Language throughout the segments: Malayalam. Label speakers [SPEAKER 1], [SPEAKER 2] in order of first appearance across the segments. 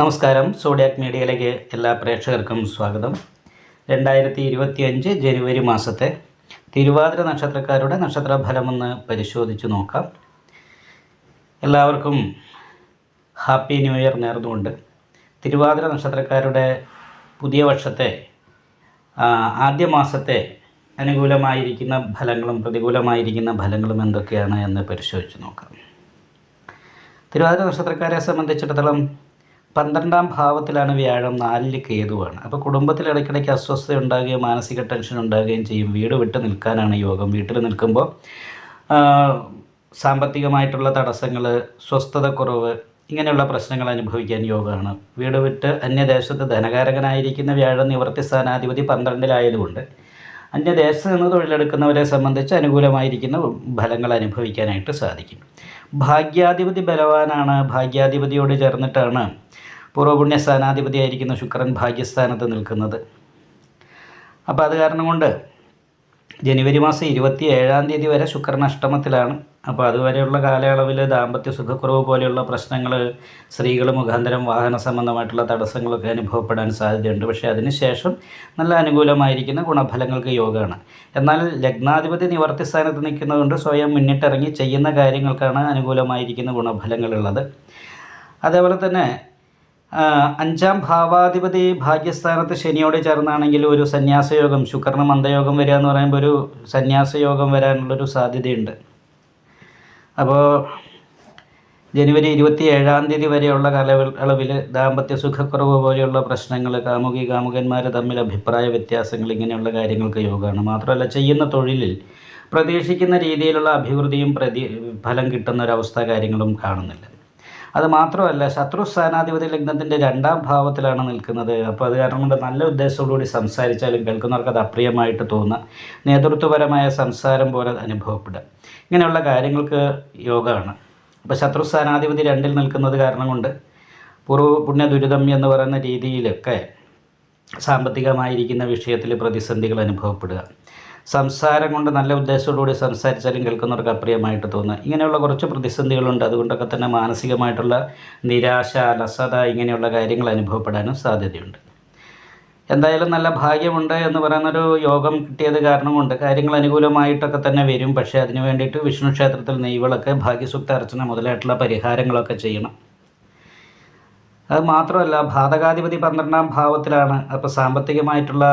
[SPEAKER 1] നമസ്കാരം. സോഡിയാക് മീഡിയയിലേക്ക് എല്ലാ പ്രേക്ഷകർക്കും സ്വാഗതം. രണ്ടായിരത്തി ഇരുപത്തിയഞ്ച് ജനുവരി മാസത്തെ തിരുവാതിര നക്ഷത്രക്കാരുടെ നക്ഷത്രഫലമൊന്ന് പരിശോധിച്ച് നോക്കാം. എല്ലാവർക്കും ഹാപ്പി ന്യൂ ഇയർ നേർന്നുകൊണ്ട് തിരുവാതിര നക്ഷത്രക്കാരുടെ പുതിയ വർഷത്തെ ആദ്യ മാസത്തെ അനുകൂലമായിരിക്കുന്ന ഫലങ്ങളും പ്രതികൂലമായിരിക്കുന്ന ഫലങ്ങളും എന്തൊക്കെയാണ് എന്ന് പരിശോധിച്ച് നോക്കാം. തിരുവാതിര നക്ഷത്രക്കാരെ സംബന്ധിച്ചിടത്തോളം പന്ത്രണ്ടാം ഭാവത്തിലാണ് വ്യാഴം നാലിൽ കേതുവാണ്. അപ്പോൾ കുടുംബത്തിൽ ഇടയ്ക്കിടയ്ക്ക് അസ്വസ്ഥത ഉണ്ടാകുകയും മാനസിക ടെൻഷൻ ഉണ്ടാകുകയും ചെയ്യും. വീട് വിട്ട് നിൽക്കാനാണ് യോഗം. വീട്ടിൽ നിൽക്കുമ്പോൾ സാമ്പത്തികമായിട്ടുള്ള തടസ്സങ്ങൾ സ്വസ്ഥതക്കുറവ് ഇങ്ങനെയുള്ള പ്രശ്നങ്ങൾ അനുഭവിക്കാൻ യോഗമാണ്. വീട് വിട്ട് അന്യദേശത്ത് ധനകാരകനായിരിക്കുന്ന വ്യാഴം നിവർത്തി സ്ഥാനാധിപതി പന്ത്രണ്ടിലായതുകൊണ്ട് അന്യദേശത്ത് നിന്ന് തൊഴിലെടുക്കുന്നവരെ സംബന്ധിച്ച് അനുകൂലമായിരിക്കുന്ന ഫലങ്ങൾ അനുഭവിക്കാനായിട്ട് സാധിക്കും. ഭാഗ്യാധിപതി ബലവാനാണ്. ഭാഗ്യാധിപതിയോട് ചേർന്നിട്ടാണ് പൂർവപുണ്യ സ്ഥാനാധിപതിയായിരിക്കുന്ന ശുക്രൻ ഭാഗ്യസ്ഥാനത്ത് നിൽക്കുന്നത്. അപ്പോൾ അത് കാരണം കൊണ്ട് ജനുവരി മാസം ഇരുപത്തി ഏഴാം തീയതി വരെ ശുക്രൻ അഷ്ടമത്തിലാണ് അപ്പോൾ അതുവരെയുള്ള കാലയളവിൽ ദാമ്പത്യ സുഖക്കുറവ് പോലെയുള്ള പ്രശ്നങ്ങൾ സ്ത്രീകൾ മുഖാന്തരം വാഹന സംബന്ധമായിട്ടുള്ള തടസ്സങ്ങളൊക്കെ അനുഭവപ്പെടാൻ സാധ്യതയുണ്ട്. പക്ഷേ അതിനുശേഷം നല്ല അനുകൂലമായിരിക്കുന്ന ഗുണഫലങ്ങൾക്ക് യോഗമാണ്. എന്നാൽ ലഗ്നാധിപതി നിവർത്തി സ്ഥാനത്ത് നിൽക്കുന്നതുകൊണ്ട് സ്വയം മുന്നിട്ടിറങ്ങി ചെയ്യുന്ന കാര്യങ്ങൾക്കാണ് അനുകൂലമായിരിക്കുന്ന ഗുണഫലങ്ങളുള്ളത്. അതേപോലെ തന്നെ അഞ്ചാം ഭാവാധിപതി ഭാഗ്യസ്ഥാനത്ത് ശനിയോട് ചേർന്നാണെങ്കിൽ ഒരു സന്യാസയോഗം ശുക്രന് മന്ദയോഗം വരിക എന്ന് പറയുമ്പോൾ ഒരു സന്യാസയോഗം വരാനുള്ളൊരു സാധ്യതയുണ്ട്. അപ്പോൾ ജനുവരി ഇരുപത്തി ഏഴാം തീയതി വരെയുള്ള കാലയളവിൽ ദാമ്പത്യ സുഖക്കുറവ് പോലെയുള്ള പ്രശ്നങ്ങൾ കാമുകി കാമുകന്മാർ തമ്മിൽ അഭിപ്രായ വ്യത്യാസങ്ങൾ ഇങ്ങനെയുള്ള കാര്യങ്ങൾക്ക് യോഗമാണ്. മാത്രമല്ല ചെയ്യുന്ന തൊഴിലിൽ പ്രതീക്ഷിക്കുന്ന രീതിയിലുള്ള അഭിവൃദ്ധിയും പ്രതി ഫലം കിട്ടുന്ന ഒരവസ്ഥ കാര്യങ്ങളും കാണുന്നില്ല. അത് മാത്രമല്ല ശത്രു സ്ഥാനാധിപതി ലഗ്നത്തിന്റെ രണ്ടാം ഭാവത്തിലാണ് നിൽക്കുന്നത്. അപ്പോൾ അത് കാരണം കൊണ്ട് നല്ല ഉദ്ദേശത്തോടുകൂടി സംസാരിച്ചാലും കേൾക്കുന്നവർക്ക് അത് അപ്രിയമായിട്ട് തോന്നുക നേതൃത്വപരമായ സംസാരം പോലെ അനുഭവപ്പെടുക. ഇങ്ങനെയുള്ള കാര്യങ്ങൾക്ക് യോഗമാണ്. അപ്പോൾ ശത്രു സ്ഥാനാധിപതി രണ്ടിൽ നിൽക്കുന്നത് കാരണം കൊണ്ട് പൂർവ പുണ്യ ദുരിതം എന്ന് പറയുന്ന രീതിയിലൊക്കെ സാമ്പത്തികമായിരിക്കുന്ന വിഷയത്തിൽ പ്രതിസന്ധികൾ അനുഭവപ്പെടുക. സംസാരം കൊണ്ട് നല്ല ഉദ്ദേശത്തോടുകൂടി സംസാരിച്ചാലും കേൾക്കുന്നവർക്ക് അപ്രിയമായിട്ട് തോന്നുക. ഇങ്ങനെയുള്ള കുറച്ച് പ്രതിസന്ധികളുണ്ട്. അതുകൊണ്ടൊക്കെ തന്നെ മാനസികമായിട്ടുള്ള നിരാശ അലസത ഇങ്ങനെയുള്ള കാര്യങ്ങൾ അനുഭവപ്പെടാനും സാധ്യതയുണ്ട്. എന്തായാലും നല്ല ഭാഗ്യമുണ്ട് എന്ന് പറയുന്നൊരു യോഗം കിട്ടിയത് കാരണം കൊണ്ട് കാര്യങ്ങൾ അനുകൂലമായിട്ടൊക്കെ തന്നെ വരും. പക്ഷേ അതിനു വേണ്ടിയിട്ട് വിഷ്ണു ക്ഷേത്രത്തിൽ നെയ്വിളക്ക് ഭാഗ്യസുക്ത അർച്ചന മുതലായിട്ടുള്ള പരിഹാരങ്ങളൊക്കെ ചെയ്യണം. അത് മാത്രമല്ല ഭാതകാധിപതി പന്ത്രണ്ടാം ഭാവത്തിലാണ്. അപ്പോൾ സാമ്പത്തികമായിട്ടുള്ള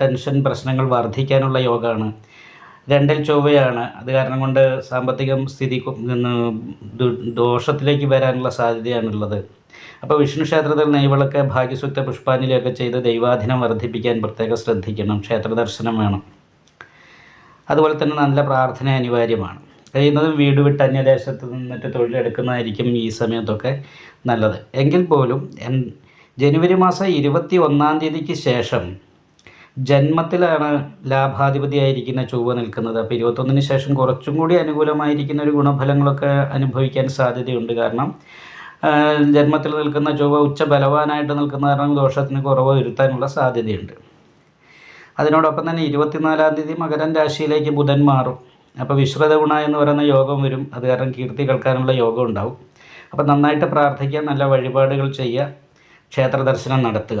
[SPEAKER 1] ടെൻഷൻ പ്രശ്നങ്ങൾ വർദ്ധിക്കാനുള്ള യോഗമാണ് രണ്ടിൽ ചൊവ്വയാണ്. അത് കാരണം കൊണ്ട് സാമ്പത്തികം സ്ഥിതി ദോഷത്തിലേക്ക് വരാനുള്ള സാധ്യതയാണുള്ളത്. അപ്പോൾ വിഷ്ണു ക്ഷേത്രത്തിൽ നെയ്വിളക്ക് ഭാഗ്യസുക്ത പുഷ്പാഞ്ജലിയൊക്കെ ചെയ്ത് ദൈവാധീനം വർദ്ധിപ്പിക്കാൻ പ്രത്യേകം ശ്രദ്ധിക്കണം. ക്ഷേത്ര ദർശനം വേണം. അതുപോലെ തന്നെ നല്ല പ്രാർത്ഥന അനിവാര്യമാണ്. കഴിയുന്നതും വീട് വിട്ട് അന്യദേശത്ത് നിന്നിട്ട് തൊഴിലെടുക്കുന്നതായിരിക്കും ഈ സമയത്തൊക്കെ നല്ലത്. എങ്കിൽ പോലും ജനുവരി മാസം ഇരുപത്തി ഒന്നാം തീയതിക്ക് ശേഷം ജന്മത്തിലാണ് ലാഭാധിപതിയായിരിക്കുന്ന ചൊവ്വ നിൽക്കുന്നത്. അപ്പോൾ ഇരുപത്തൊന്നിന് ശേഷം കുറച്ചും കൂടി അനുകൂലമായിരിക്കുന്ന ഒരു ഗുണഫലങ്ങളൊക്കെ അനുഭവിക്കാൻ സാധ്യതയുണ്ട്. കാരണം ജന്മത്തിൽ നിൽക്കുന്ന ചൊവ്വ ഉച്ച ബലവാനായിട്ട് നിൽക്കുന്ന കാരണം ദോഷത്തിന് കുറവ് വരുത്താനുള്ള സാധ്യതയുണ്ട്. അതിനോടൊപ്പം തന്നെ ഇരുപത്തിനാലാം തീയതി മകരൻ രാശിയിലേക്ക് ബുധൻ മാറും. അപ്പോൾ വിശ്രത ഗുണ എന്ന് പറയുന്ന യോഗം വരും. അത് കാരണം കീർത്തി കേൾക്കാനുള്ള യോഗം ഉണ്ടാവും. അപ്പോൾ നന്നായിട്ട് പ്രാർത്ഥിക്കുക നല്ല വഴിപാടുകൾ ചെയ്യുക ക്ഷേത്ര ദർശനം നടത്തുക.